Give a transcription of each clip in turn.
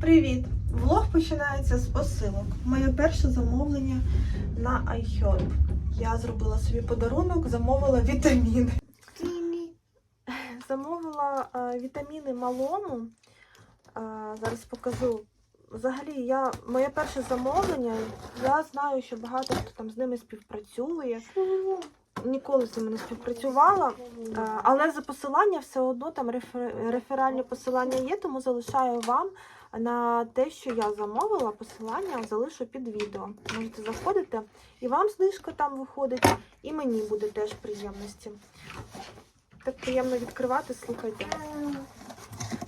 Привіт! Влог починається з посилок. Моє перше замовлення на iHerb. Я зробила собі подарунок, замовила вітаміни. Замовила е, вітаміни малому. Е, зараз покажу. Взагалі, я моє перше замовлення. Я знаю, що багато хто там з ними співпрацює. Ніколи з ними не співпрацювала. Але за посилання все одно там рефер- реферальні посилання є, тому залишаю вам на те, що я замовила. Посилання залишу під відео. Можете заходити, і вам знижка там виходить, і мені буде теж приємності. Так приємно відкривати, слухайте.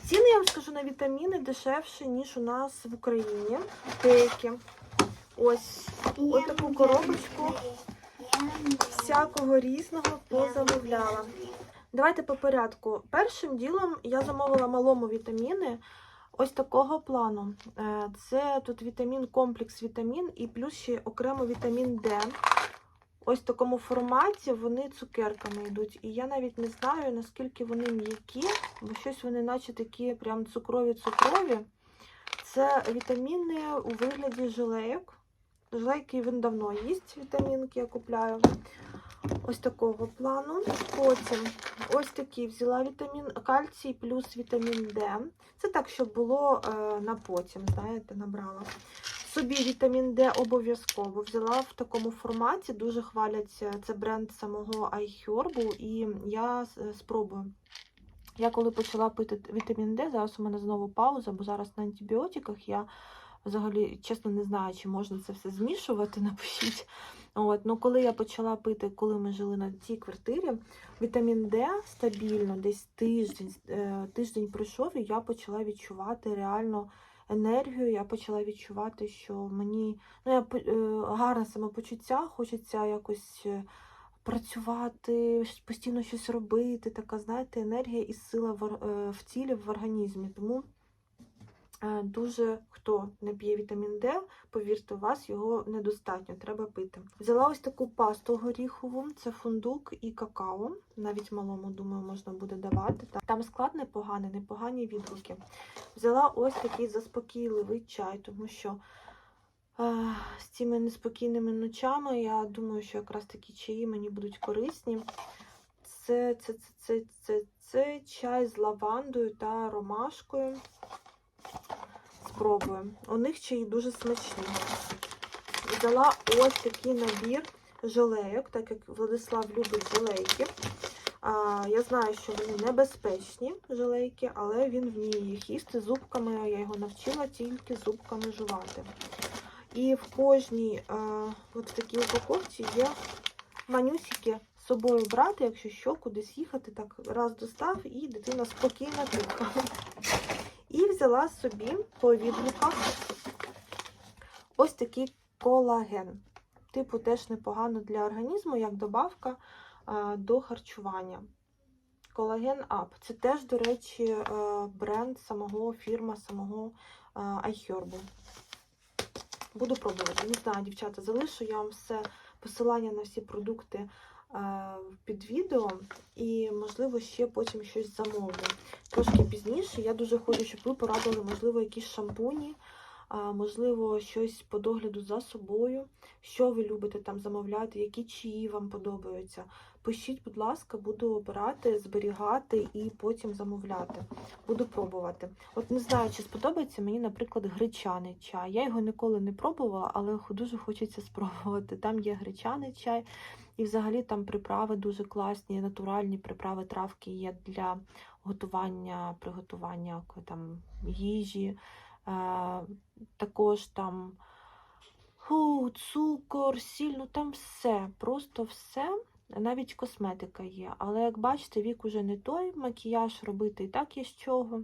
Ціни, я вам скажу, на вітаміни дешевші, ніж у нас в Україні. Деякі. Ось Ось таку коробочку. всякого різного позамовляла. Давайте по порядку. Першим ділом я замовила малому вітаміни ось такого плану. Е, Це тут вітамін, комплекс вітамін і плюс ще окремо вітамін Д. Ось в такому форматі вони цукерками йдуть. І я навіть не знаю, наскільки вони м'які, бо щось вони, наче такі прям цукрові-цукрові. Це вітаміни у вигляді жилейок. Жилейки він давно їсть, вітамінки я купляю. Ось такого плану. Потім ось такий взяла вітамін кальцій плюс вітамін Д. Це так, щоб було е, на потім, знаєте, набрала. Собі вітамін Д обов'язково взяла в такому форматі. Дуже хвалять е, це бренд самого iHerb, і я е, спробую. Я коли почала пити вітамін Д, зараз у мене знову пауза, бо зараз на антибіотиках я взагалі, чесно, не знаю, чи можна це все змішувати, напишіть. От, ну коли я почала пити, коли ми жили на цій квартирі, вітамін Д стабільно, десь тиждень, е, тиждень пройшов, і я почала відчувати реально енергію. Я почала відчувати, що мені ну, я, е, гарне самопочуття, хочеться якось е, працювати, постійно щось робити. Така, знаєте, енергія і сила в, в тілі, в організмі. Тому дуже хто не п'є вітамін Д, повірте, у вас його недостатньо, треба пити. Взяла ось таку пасту горіхову, це фундук і какао. Навіть малому, думаю, можна буде давати. Там склад непоганий, непогані відгуки. Взяла ось такий заспокійливий чай, тому що е, з цими неспокійними ночами я думаю, що якраз такі чаї мені будуть корисні. Це, це, це, це, це, це чай з лавандою та ромашкою. Спробую. У них чаї дуже смачні. Взяла ось такий набір желейок, так як Владислав любить желейки. А, я знаю, що вони небезпечні желейки, але він вміє їх їсти зубками. Я його навчила тільки зубками жувати. І в кожній а, от в такій упаковці є манюсики з собою брати, якщо що, кудись їхати, так раз достав, і дитина спокійно тихо. І взяла собі по відгуках ось такий колаген. Типу, теж непогано для організму, як добавка до харчування. Колаген Up. Це теж, до речі, е, бренд самого фірма, самого е, iHerb. Буду пробувати. Не знаю, дівчата, залишу я вам все посилання на всі продукти е, під відео, і, можливо, ще потім щось замовлю. Трошки пізніше. Я дуже хочу, щоб ви порадили, можливо, якісь шампуні, можливо, щось по догляду за собою. Що ви любите там замовляти, які чаї вам подобаються. Пишіть, будь ласка, буду обирати, зберігати і потім замовляти. Буду пробувати. От не знаю, чи сподобається мені, наприклад, гречаний чай. Я його ніколи не пробувала, але дуже хочеться спробувати. Там є гречаний чай, і взагалі там приправи дуже класні, натуральні приправи, травки є для готування, приготування там їжі. Е, також там фу, цукор, сіль, ну там все, просто все. Навіть косметика є. Але як бачите, вік уже не той, макіяж робити і так є з чого.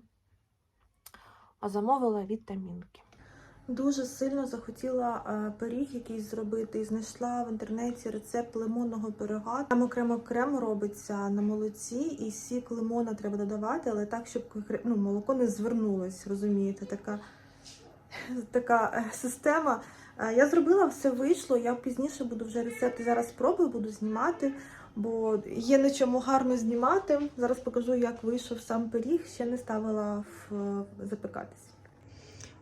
А замовила вітамінки. Дуже сильно захотіла е, пиріг якийсь зробити і знайшла в інтернеті рецепт лимонного пирога. Там окремо крем робиться на молоці, і сік лимона треба додавати, але так, щоб ну, молоко не звернулось, розумієте, така, така е, система. Е, Я зробила, все вийшло. Я пізніше буду вже рецепти зараз спробую, буду знімати, бо є на чому гарно знімати. Зараз покажу, як вийшов сам пиріг. Ще не ставила в запекатись.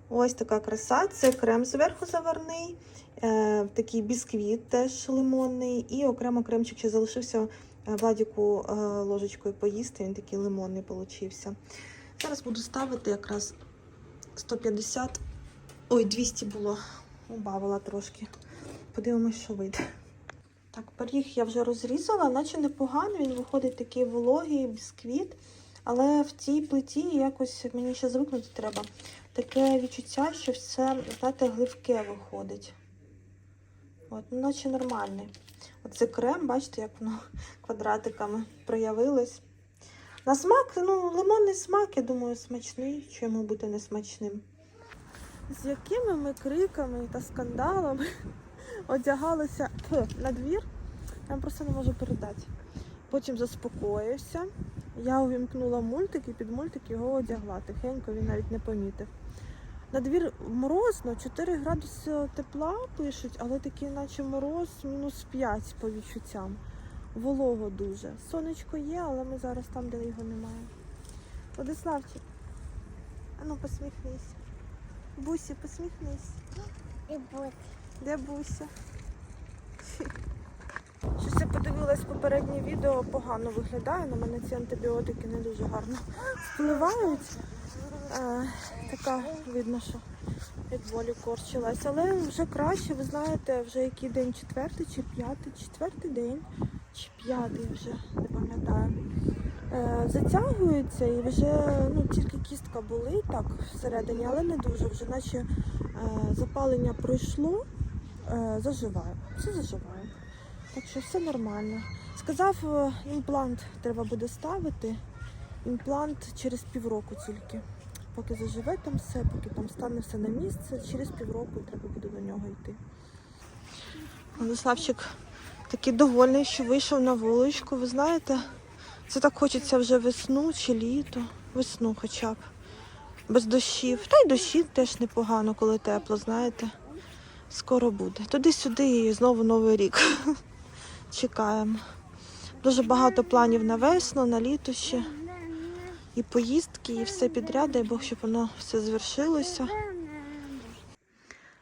Ось така краса. Це крем зверху заварний, е, такий бісквіт теж лимонний, і окремо кремчик ще залишився е, Владіку е, ложечкою поїсти. Він такий лимонний получився. Зараз буду ставити якраз 150, ой, 200 було. Убавила трошки. Подивимось, що вийде. Так, пиріг я вже розрізала, наче непогано, він виходить такий вологий, бісквіт. Але в цій плиті якось мені ще звикнути треба. Таке відчуття, що все, знаєте, гливке виходить. От, ну, наче нормальний. Оце крем, бачите, як воно квадратиками проявилось. На смак, ну, лимонний смак, я думаю, смачний. Чому бути не смачним? З якими ми криками та скандалами одягалися на двір, я вам просто не можу передати. Потім заспокоївся. Я увімкнула мультик і під мультик його одягла. Тихенько він навіть не помітив. На двір морозно, 4 градуси тепла пишуть, але такий, наче мороз, мінус 5 по відчуттям. Волого дуже. Сонечко є, але ми зараз там, де його немає. Владиславчик, а ну посміхнись. Бусі, посміхнись. Де Буся? Щось я подивилась попереднє відео, погано виглядає. На мене ці антибіотики не дуже гарно впливають. Е, така видно, що як волі корчилась. Але вже краще, ви знаєте, вже який день четвертий чи п'ятий, четвертий день, чи п'ятий вже, не пам'ятаю. Е, затягується і вже ну, тільки кістка болить так всередині, але не дуже. Вже наче е, запалення пройшло, е, заживає. Все заживає. Так що все нормально. Сказав, е, імплант треба буде ставити. Імплант через півроку тільки. Поки заживе там все, поки там стане все на місце, через півроку треба буде до нього йти. Владиславчик такий довольний, що вийшов на вуличку. Ви знаєте, це так хочеться вже весну чи літо. Весну хоча б. Без дощів. Та й дощі теж непогано, коли тепло, знаєте. Скоро буде. Туди-сюди і знову новий рік. Чекаємо. Дуже багато планів на весну, на літо ще. І поїздки, і все підряд, дай Бог, щоб воно все звершилося.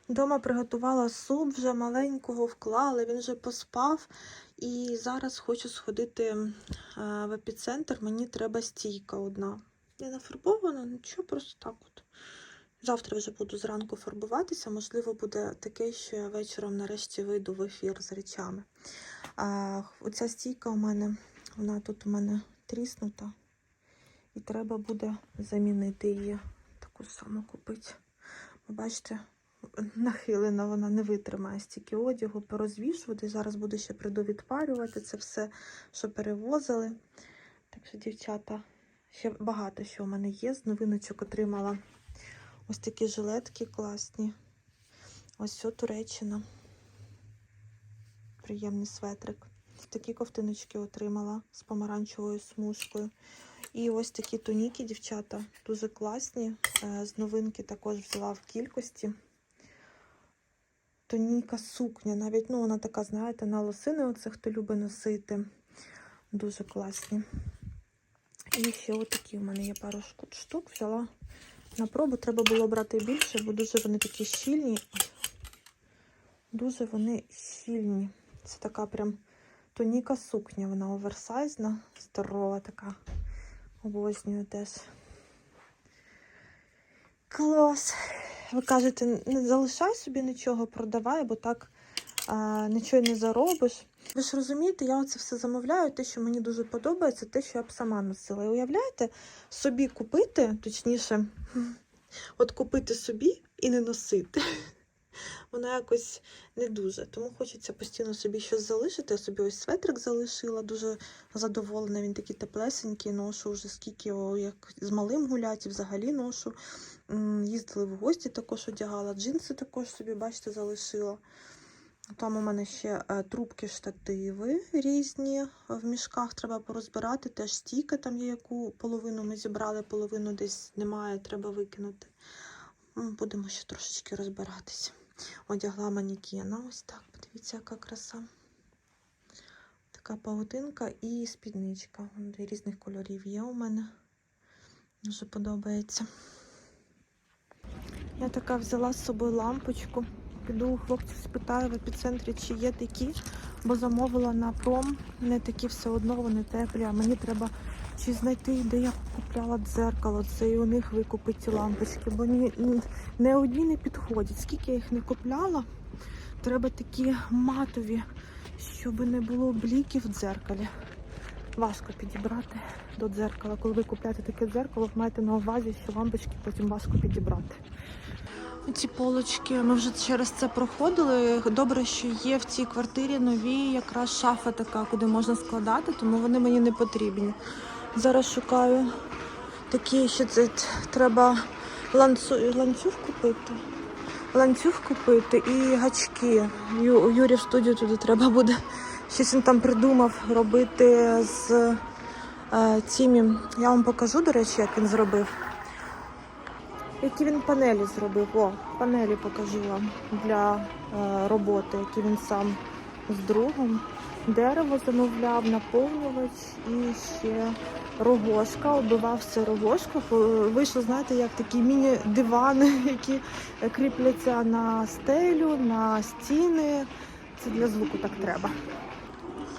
Дома приготувала суп, вже маленького вклали, він вже поспав. І зараз хочу сходити е, в епіцентр. Мені треба стійка одна. Не нафарбована, нічого, просто так от. Завтра вже буду зранку фарбуватися. Можливо, буде таке, що я вечором нарешті вийду в ефір з речами. А, оця стійка у мене, вона тут у мене тріснута. І треба буде замінити її. Таку саму купити. Ви бачите, нахилена вона не витримає стільки одягу, порозвішувати. Зараз буду ще прийду відпарювати це все, що перевозили. Так що, дівчата, ще багато що у мене є. З новиночок отримала ось такі жилетки класні. Ось все Туреччина. Приємний светрик. Такі ковтиночки отримала з помаранчевою смужкою. І ось такі туніки, дівчата, дуже класні. Е, З новинки також взяла в кількості. Тоніка сукня, навіть ну, вона така, знаєте, на лосини, оце хто любить носити. Дуже класні. І ще отакі у мене є пару штук. Взяла на пробу. Треба було брати більше, бо дуже вони такі щільні. Дуже вони щільні. Це така прям тоніка сукня. Вона оверсайзна, здорова така. Обожнюю теж. Клас. Ви кажете, не залишай собі нічого, продавай, бо так а, нічого не заробиш. Ви ж розумієте, я оце все замовляю, те, що мені дуже подобається, те, що я б сама носила. І уявляєте, собі купити, точніше, от купити собі і не носити. Воно якось не дуже. Тому хочеться постійно собі щось залишити. Я собі ось светрик залишила, дуже задоволена. Він такий теплесенький, ношу вже скільки його, як з малим гулять, і взагалі ношу. Їздили в гості, також одягала. Джинси також собі, бачите, залишила. Там у мене ще е, трубки, штативи різні в мішках треба порозбирати. Теж стійка там є, яку половину ми зібрали, половину десь немає, треба викинути. Будемо ще трошечки розбиратися. Одягла манікена. Ось так. Подивіться, яка краса. Така паутинка і спідничка. Вон Різних кольорів є у мене. Дуже подобається. Я така взяла з собою лампочку. Піду у хлопців спитаю в епіцентрі, чи є такі, бо замовила на пром. Не такі все одно, вони теплі, а мені треба чи знайти, де я купляла дзеркало, це і у них викупити лампочки, бо ні, не одні не підходять. Скільки я їх не купляла, треба такі матові, щоб не було бліків в дзеркалі. Важко підібрати до дзеркала. Коли ви купляєте таке дзеркало, майте на увазі, що лампочки потім важко підібрати. Ці полочки ми вже через це проходили. Добре, що є в цій квартирі нові якраз шафа така, куди можна складати, тому вони мені не потрібні. Зараз шукаю такі, що це треба ланцю... ланцюг купити. Ланцюг купити і гачки. Ю... Юрі в студію туди треба буде. Щось він там придумав робити з е, цими. Я вам покажу, до речі, як він зробив. Які він панелі зробив? О, панелі покажу вам для е, роботи, які він сам з другом. Дерево замовляв, наповнювач і ще рогошка. Оббивав все рогошку. Вийшло, знаєте, як такі міні-дивани, які кріпляться на стелю, на стіни. Це для звуку так треба.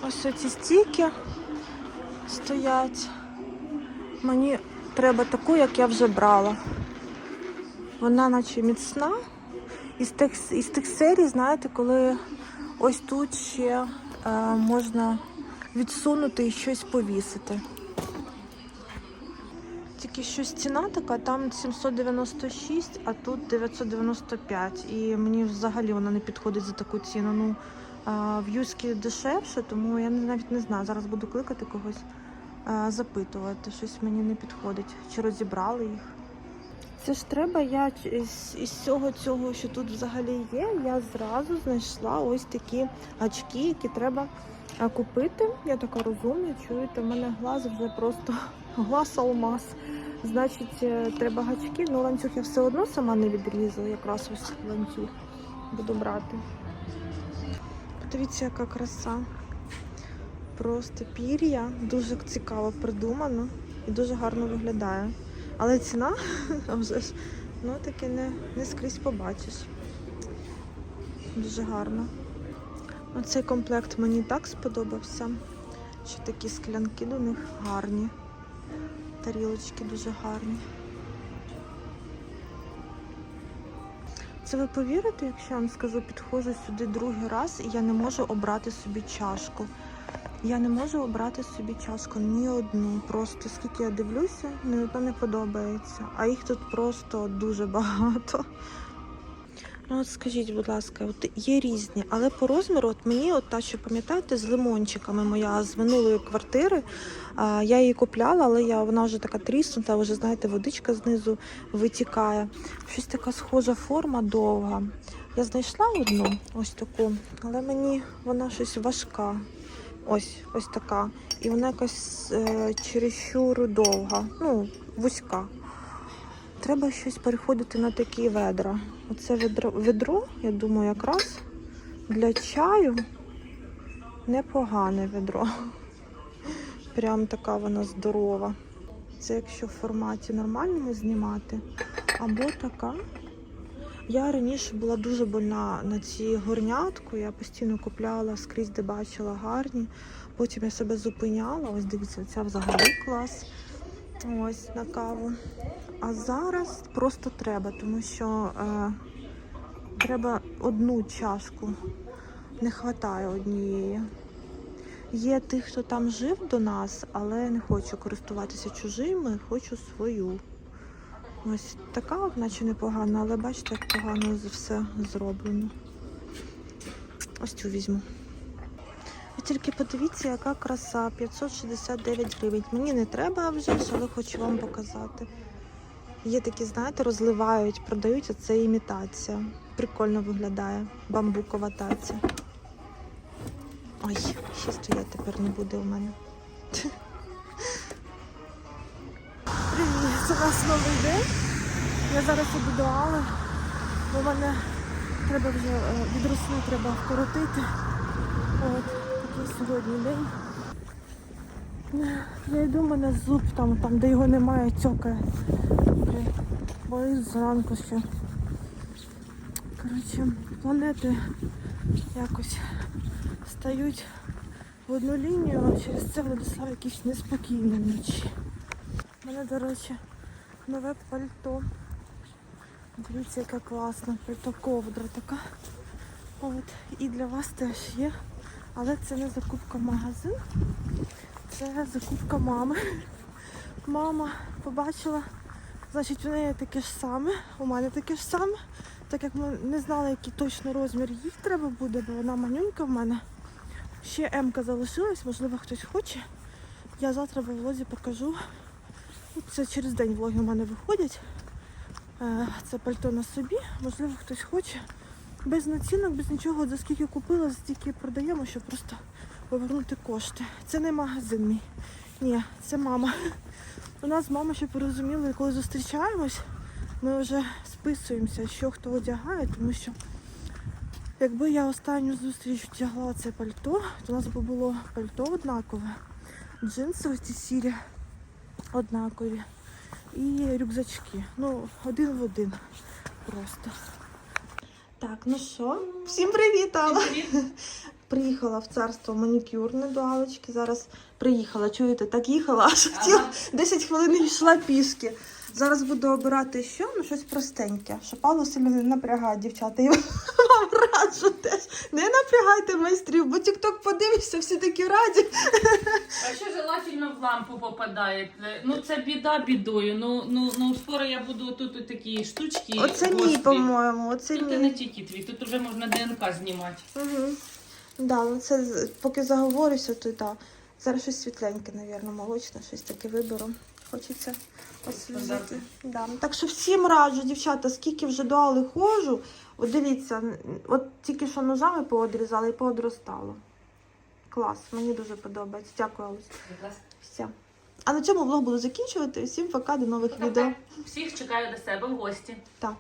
Ось ці стійки стоять. Мені треба таку, як я вже брала. Вона наче міцна. Із тих, із тих серій, знаєте, коли ось тут ще можна відсунути і щось повісити. Тільки що стіна така, там 796, а тут 995. І мені взагалі вона не підходить за таку ціну. Ну, в Юській дешевше, тому я навіть не знаю. Зараз буду кликати когось, запитувати. Щось мені не підходить. Чи розібрали їх. Це ж треба, я із, всього цього, що тут взагалі є, я зразу знайшла ось такі очки, які треба купити. Я така розумна, чуєте, в мене глаз вже просто глаз алмаз. Значить, е, треба гачки, ну ланцюг я все одно сама не відрізала, якраз ось ланцюг буду брати. Подивіться, яка краса. Просто пір'я, дуже цікаво придумано і дуже гарно виглядає. Але ціна а вже ж, ну таки не, не скрізь побачиш. Дуже гарно. Оцей комплект мені так сподобався. Що такі склянки до них гарні. Тарілочки дуже гарні. Це ви повірите, якщо я вам скажу, підходжу сюди другий раз і я не можу обрати собі чашку. Я не можу обрати собі чашку ні одну. Просто скільки я дивлюся, ні одна не подобається. А їх тут просто дуже багато. Ну от скажіть, будь ласка, от є різні, але по розміру, от мені, от та, що пам'ятаєте, з лимончиками моя з минулої квартири. А, я її купляла, але я, вона вже така тріснута, вже знаєте, водичка знизу витікає. Щось така схожа форма довга. Я знайшла одну, ось таку, але мені вона щось важка. Ось, ось така. І вона якась е, чересчур довга, ну, вузька. Треба щось переходити на такі ведра. Оце ведро, ведро, я думаю, якраз для чаю непогане ведро. Прям така вона здорова. Це якщо в форматі нормальному знімати. Або така. Я раніше була дуже больна на ці горнятку. Я постійно купляла скрізь, де бачила гарні. Потім я себе зупиняла. Ось дивіться, ця взагалі клас. Ось на каву. А зараз просто треба, тому що е, треба одну чашку. Не вистачає однієї. Є тих, хто там жив до нас, але не хочу користуватися чужими, хочу свою. Ось така, наче непогана, але бачите, як погано все зроблено. Ось цю візьму. Ви тільки подивіться, яка краса. 569 гривень. Мені не треба вже, але хочу вам показати. Є такі, знаєте, розливають, продають, а це імітація. Прикольно виглядає. Бамбукова таця. Ой, ще стояти тепер не буде у мене. Це у нас новий день. Я зараз іду до Алли, бо мене треба вже е, від треба вкоротити. От, такий сьогодні день. Я йду, у мене зуб там, там, де його немає, цьокає. Боюсь зранку ще Коротше, планети якось стають в одну лінію, а через це Владислав якийсь неспокійний вночі. Мене, до речі, нове пальто. Дивіться, яка класна пальто ковдра така. От. І для вас теж є. Але це не закупка магазин, це закупка мами. Мама побачила, значить, у неї таке ж саме, у мене таке ж саме. Так як ми не знали, який точно розмір їй треба буде, бо вона манюнька в мене. Ще М-ка залишилась, можливо, хтось хоче. Я завтра в влозі покажу. Це через день влоги у мене виходять. Е, Це пальто на собі. Можливо, хтось хоче. Без націнок, без нічого, за скільки купила, за стільки продаємо, щоб просто повернути кошти. Це не магазин мій. Ні, це мама. У нас мама, щоб ви розуміли, коли зустрічаємось, ми вже списуємося, що хто одягає, тому що якби я останню зустріч вдягла це пальто, то у нас би було пальто однакове, джинси ці сірі однакові і рюкзачки. Ну, один в один просто. Так, ну що, всім привіт, Алла. Приїхала в царство манікюрне до Алочки. Зараз приїхала, чуєте, так їхала, аж хотіла 10 хвилин йшла пішки. Зараз буду обирати що? Ну, щось простеньке, щоб Аллу сильно не напрягає, дівчата. Я вам раджу теж. Не напрягайте майстрів, бо тік-ток подивишся, всі такі раді. А що желательно в лампу попадає? Ну це біда бідою. Ну ну ну скоро я буду тут такі штучки. Оце мій, по-моєму, оце Тут мій. не тільки твій, тут вже можна ДНК знімати. Угу. Да, ну це поки заговорюся, то да. Зараз щось світленьке, напевно, молочне, щось таке виберу. Хочеться освіжити. Да. Так що всім раджу, дівчата, скільки вже до Али ходжу, от дивіться, от тільки що ножами поодрізала і поодростало. Клас, мені дуже подобається. Дякую, Алусь. Все. А на цьому влог буду закінчувати. Всім пока, до нових відео. Всіх чекаю до себе в гості. Так.